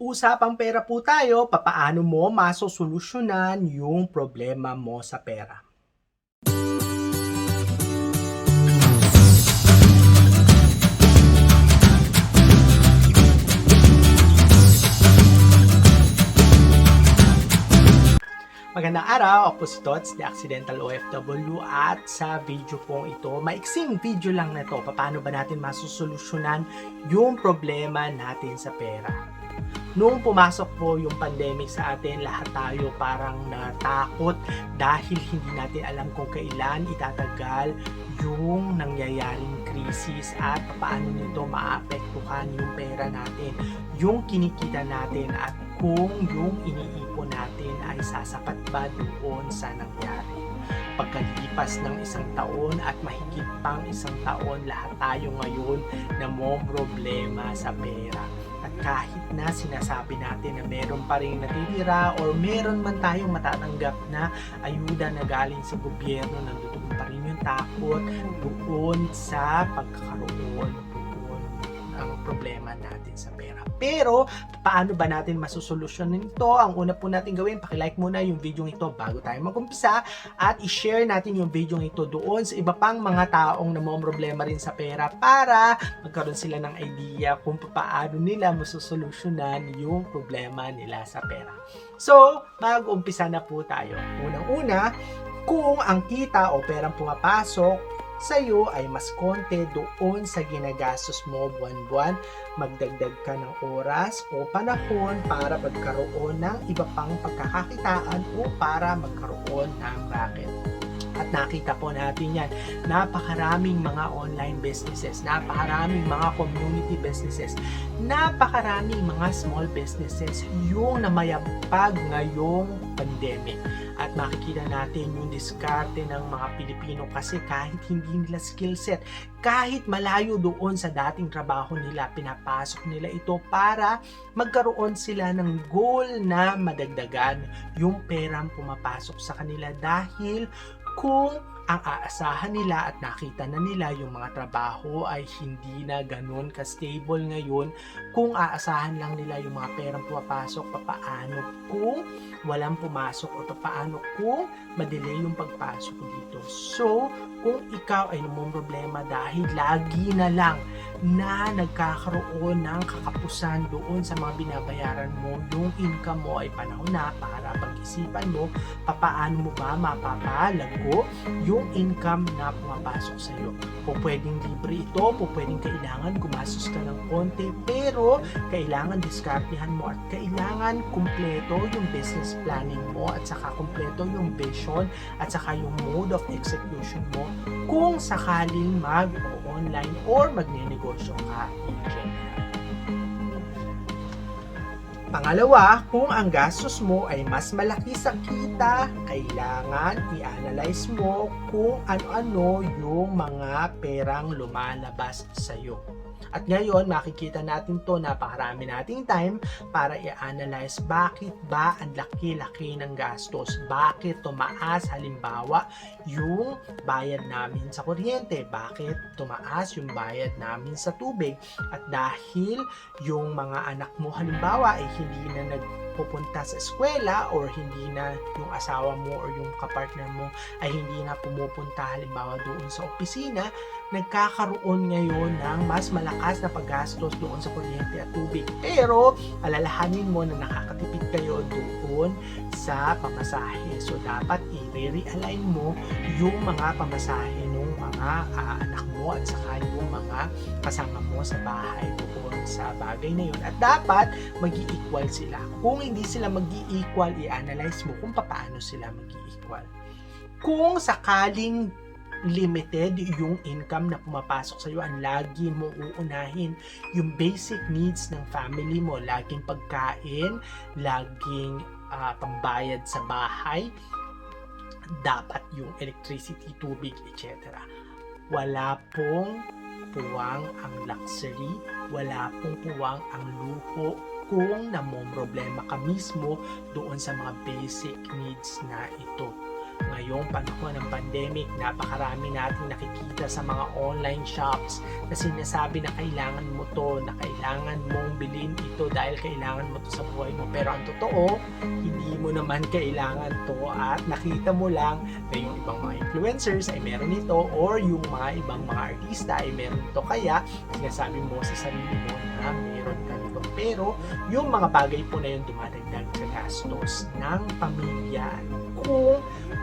Usapang pera po tayo, papaano mo masosolusyonan yung problema mo sa pera. Magandang araw, ako si Tots, the Accidental OFW at sa video pong ito, maiksing video lang na ito, paano ba natin masosolusyonan yung problema natin sa pera. Noong pumasok po yung pandemic sa atin, lahat tayo parang natakot dahil hindi natin alam kung kailan itatagal yung nangyayaring krisis at paano nito maapektuhan yung pera natin, yung kinikita natin at kung yung iniipon natin ay sasapat ba doon sa nangyari. Pagkalipas ng isang taon at mahigit pang isang taon, lahat tayo ngayon na mo problema sa pera. Kahit na sinasabi natin na meron pa rin natitira or meron man tayong matatanggap na ayuda na galing sa gobyerno, nandoon pa rin yung takot doon sa pagkakaroon Pero, paano ba natin masusolusyonan ito? Ang una po natin gawin, pakilike muna yung video ito bago tayo mag-umpisa at i-share natin yung video ito doon sa iba pang mga taong na problema rin sa pera para magkaroon sila ng idea kung paano nila masusolusyonan yung problema nila sa pera. So, mag-umpisa na po tayo. Unang-una, kung ang kita o perang pumapasok sa iyo ay mas konti doon sa ginagastos mo buwan-buwan, magdagdag ka ng oras o panahon para magkaroon ng iba pang pagkakakitaan o para magkaroon ng racket. At nakita po natin yan, napakaraming mga online businesses, napakaraming mga community businesses, napakaraming mga small businesses yung namayapag ngayong pandemic. At makikita natin yung diskarte ng mga Pilipino kasi kahit hindi nila skill set, kahit malayo doon sa dating trabaho nila, pinapasok nila ito para magkaroon sila ng goal na madagdagan. Yung perang pumapasok sa kanila dahil kung ang aasahan nila at nakita na nila yung mga trabaho ay hindi na ganun ka-stable ngayon, kung aasahan lang nila yung mga perang pumapasok, papaano kung walang pumasok o paano kung madelay yung pagpasok dito. So, kung ikaw ay namang problema dahil lagi na lang na nagkakaroon ng kakapusan doon sa mga binabayaran mo, yung income mo ay panahon na para pag-isipan mo papaano mo ba mapapalago yung income na pumapasok sa iyo. Po pwedeng libre ito, po pwedeng kailangan gumastos ka ng konti, pero kailangan diskartehan mo at kailangan kumpleto yung business planning mo at saka kumpleto yung vision at saka yung mode of execution mo kung sakaling mag-online or magne-negosyo ka in general. Pangalawa, kung ang gastos mo ay mas malaki sa kita, kailangan i-analyze mo kung ano-ano yung mga perang lumalabas sa iyo. At ngayon, makikita natin to napakarami nating time para i-analyze bakit ba ang laki-laki ng gastos. Bakit tumaas halimbawa yung bayad namin sa kuryente? Bakit tumaas yung bayad namin sa tubig? At dahil yung mga anak mo halimbawa ay hindi na nagpupunta sa eskwela or hindi na yung asawa mo or yung kapartner mo ay hindi na pumupunta halimbawa doon sa opisina, nagkakaroon ngayon ng mas malakas na paggastos doon sa kuryente at tubig. Pero alalahanin mo na nakakatipid kayo doon sa pamasahe. So dapat i-realign mo yung mga pamasahe ng mga ah, anak mo at saka yung mga kasama mo sa bahay doon sa bagay na yun. At dapat mag equal sila. Kung hindi sila mag equal i-analyze mo kung paano sila mag equal Kung sakaling limited yung income na pumapasok sa iyo, ang lagi mo uunahin yung basic needs ng family mo, laging pagkain, laging ah, pambayad sa bahay, dapat yung electricity, tubig, etc. Wala pong puwang ang luxury, wala pong puwang ang luho kung namomroblema ka mismo doon sa mga basic needs na ito. Ngayong panahon ng pandemic, napakarami nating nakikita sa mga online shops na sinasabi na kailangan mo to, na kailangan mong bilhin ito dahil kailangan mo to sa buhay mo. Pero ang totoo, hindi mo naman kailangan to at nakita mo lang na yung ibang mga influencers ay meron ito or yung mga ibang mga artista ay meron ito. Kaya sinasabi mo sa sarili mo na meron ka nito. Pero yung mga bagay po na yun dumadagdag sa gastos ng pamilya. Kung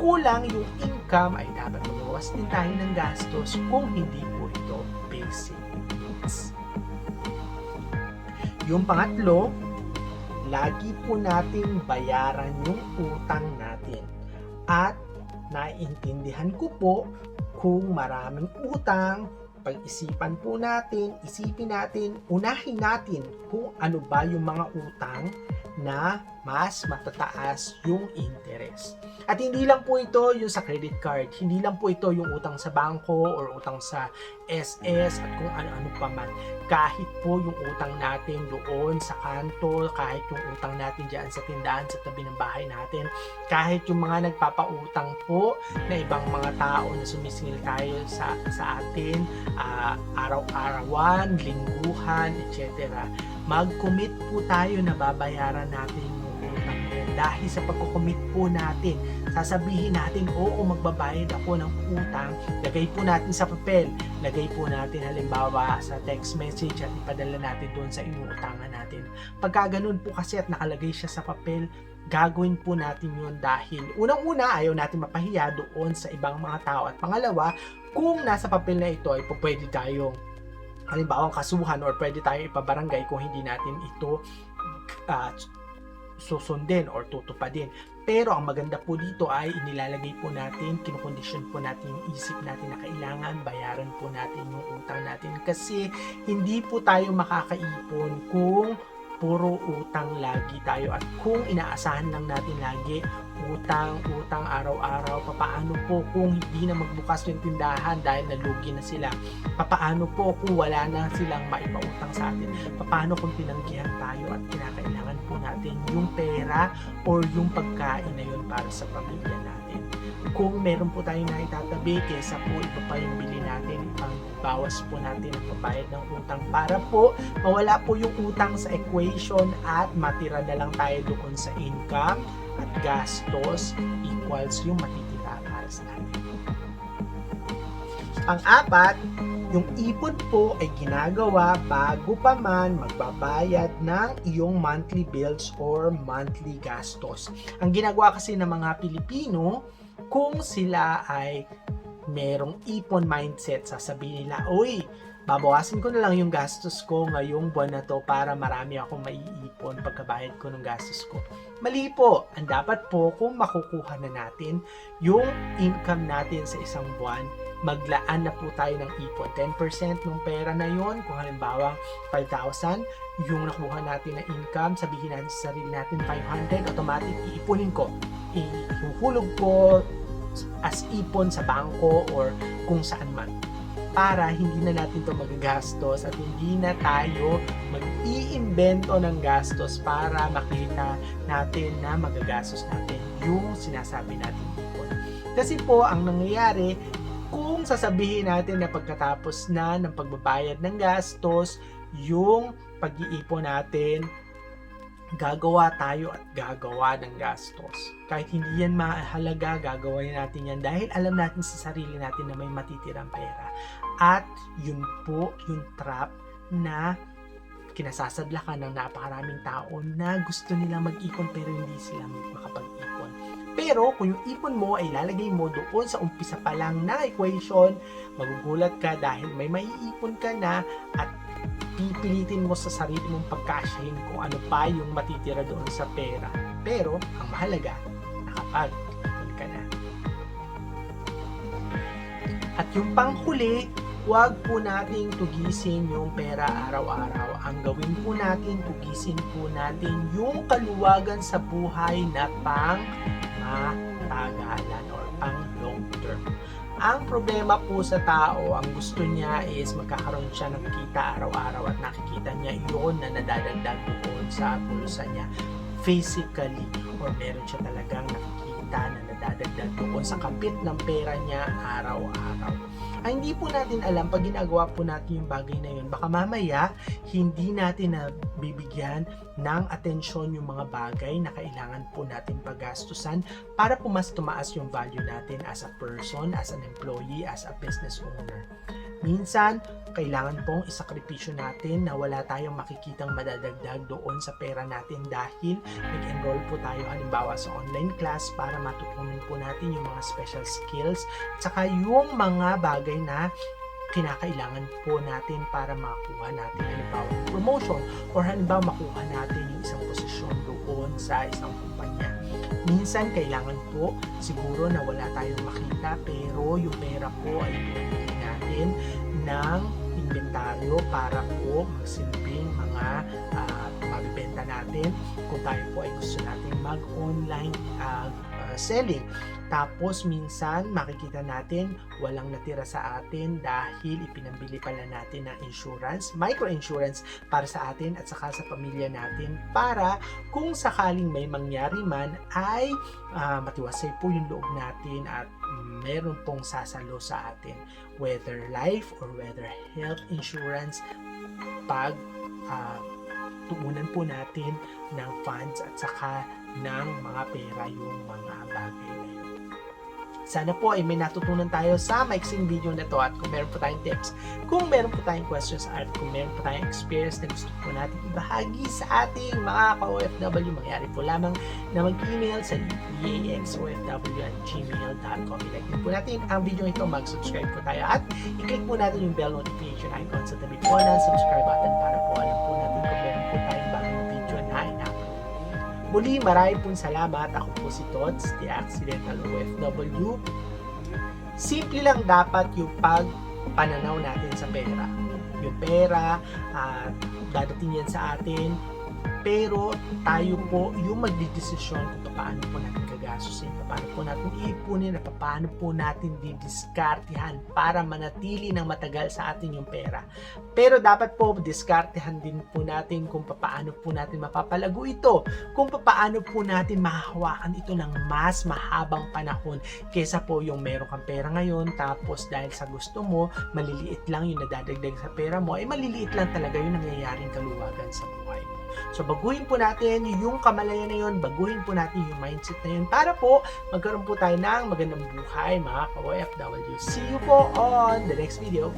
kulang yung income ay dapat magawas din tayo ng gastos kung hindi po ito basic needs. Yung pangatlo, lagi po nating bayaran yung utang natin. At naiintindihan ko po kung maraming utang, pag-isipan po natin, isipin natin, unahin natin kung ano ba yung mga utang na mas matataas yung interest. At hindi lang po ito yung sa credit card, hindi lang po ito yung utang sa bangko or utang sa SS at kung ano-ano pa man. Kahit po yung utang natin doon sa kanto, kahit yung utang natin dyan sa tindahan sa tabi ng bahay natin, kahit yung mga nagpapautang po na ibang mga tao na sumisingil tayo sa, sa atin, ah, araw-arawan, lingguhan, etc. Mag-commit po tayo na babayaran natin yung utang na. Dahil sa pagkukommit po natin, sasabihin natin, oo, magbabayad ako ng utang, lagay po natin sa papel, lagay po natin halimbawa sa text message at ipadala natin doon sa inuutangan natin. Pagka ganun po kasi at nakalagay siya sa papel, gagawin po natin yun dahil unang-una ayaw natin mapahiya doon sa ibang mga tao at pangalawa, kung nasa papel na ito ay pwede tayong halimbawa kasuhan or pwede tayong ipabarangay kung hindi natin ito ah, susundin or tutupadin. Pero ang maganda po dito ay inilalagay po natin, kinukondisyon po natin yung isip natin na kailangan bayaran po natin yung utang natin kasi hindi po tayo makakaipon kung puro utang lagi tayo at kung inaasahan lang natin lagi utang, utang araw-araw, papaano po kung hindi na magbukas yung tindahan dahil nalugi na sila, papaano po kung wala na silang maipautang sa atin, papaano kung tinanggihan tayo at kinakailangan po natin yung pera or yung pagkain na yun para sa pamilya natin. Kung meron po tayong naitatabi, kesa po iba pa yung bili natin, ipang bawas po natin ang pabayad ng utang para po mawala po yung utang sa equation at matira na lang tayo doon sa income at gastos equals yung matitira para sa atin. Pang-apat, yung ipon po ay ginagawa bago pa man magbabayad ng iyong monthly bills or monthly gastos. Ang ginagawa kasi ng mga Pilipino, kung sila ay merong ipon mindset, sasabihin nila, Uy, babawasin ko na lang yung gastos ko ngayong buwan na to para marami akong maiipon pagkabayad ko ng gastos ko. Mali po. Ang dapat po kung makukuha na natin yung income natin sa isang buwan, maglaan na po tayo ng ipon. 10% ng pera na yon kung halimbawa 5,000, yung nakuha natin na income, sabihin natin sa sarili natin 500, automatic iipunin ko. Ihuhulog ko as ipon sa bangko or kung saan man para hindi na natin to magagastos at hindi na tayo mag-iimbento ng gastos para makita natin na magagastos natin yung sinasabi natin ipon. Kasi po, ang nangyayari, kung sasabihin natin na pagkatapos na ng pagbabayad ng gastos, yung pag-iipon natin, gagawa tayo at gagawa ng gastos. Kahit hindi yan mahalaga, gagawin natin yan dahil alam natin sa sarili natin na may matitirang pera. At yun po yung trap na kinasasadlakan ng napakaraming tao na gusto nila mag-ipon pero hindi sila makapag-ipon. Pero kung yung ipon mo ay lalagay mo doon sa umpisa pa lang na equation, magugulat ka dahil may maiipon ka na at pipilitin mo sa sarili mong pagkasyahin kung ano pa yung matitira doon sa pera. Pero, ang mahalaga, nakapag-ipon ka na. At yung panghuli, huwag po nating tugisin yung pera araw-araw. Ang gawin po natin, tugisin po natin yung kaluwagan sa buhay na pang matagalan or pang long term. Ang problema po sa tao, ang gusto niya is magkakaroon siya ng kita araw-araw at nakikita niya yun na nadadagdag doon sa bulsa niya physically or meron siya talagang nakikita na nadadagdag doon sa kapit ng pera niya araw-araw. Ay hindi po natin alam pag ginagawa po natin yung bagay na yun, baka mamaya hindi natin na bibigyan ng atensyon yung mga bagay na kailangan po natin paggastusan para po mas tumaas yung value natin as a person, as an employee, as a business owner. Minsan, kailangan pong isakripisyo natin na wala tayong makikitang madadagdag doon sa pera natin dahil nag-enroll po tayo halimbawa sa online class para matutunan po natin yung mga special skills at saka yung mga bagay na kinakailangan po natin para makuha natin halimbawa yung promotion or halimbawa makuha natin yung isang posisyon doon sa isang kumpanya. Minsan kailangan po siguro na wala tayong makita pero yung pera po ay natin ng inventaryo para po magsilbing mga ah, mabibenta natin. Kung tayo po ay gusto natin mag-online ah, selling. Tapos minsan makikita natin walang natira sa atin dahil ipinambili pala natin ng insurance, micro-insurance para sa atin at saka sa pamilya natin para kung sakaling may mangyari man ay ah, matiwasay po yung loob natin at meron pong sasalo sa atin whether life or whether health insurance pag ah, tuunan po natin ng funds at saka ng mga pera yung mga bagay na yun. Sana po ay may natutunan tayo sa maiksing video na to at kung meron po tayong tips, kung meron po tayong questions at kung meron po tayong experience na gusto po natin ibahagi sa ating mga ka-OFW, mangyari po lamang na mag-email sa eaxofw at gmail.com. I-like po natin ang video ito, mag-subscribe po tayo at i-click po natin yung bell notification icon sa tabi po ng subscribe button para po Muli, marami pong salamat. Ako po si Tots, the Accidental OFW. Simple lang dapat yung pagpananaw natin sa pera. Yung pera, at dadating yan sa atin, pero tayo po yung magdidesisyon kung paano po natin gagastusin, paano po natin iipunin, at paano po natin didiskartehan para manatili ng matagal sa atin yung pera. Pero dapat po diskartehan din po natin kung paano po natin mapapalago ito, kung paano po natin mahahawakan ito ng mas mahabang panahon kesa po yung meron kang pera ngayon tapos dahil sa gusto mo, maliliit lang yung nadadagdag sa pera mo, ay maliliit lang talaga yung nangyayaring kaluwagan sa buhay. So baguhin po natin yung kamalayan na yun, baguhin po natin yung mindset na yun para po magkaroon po tayo ng magandang buhay mga ka-OFW. See you po on the next video.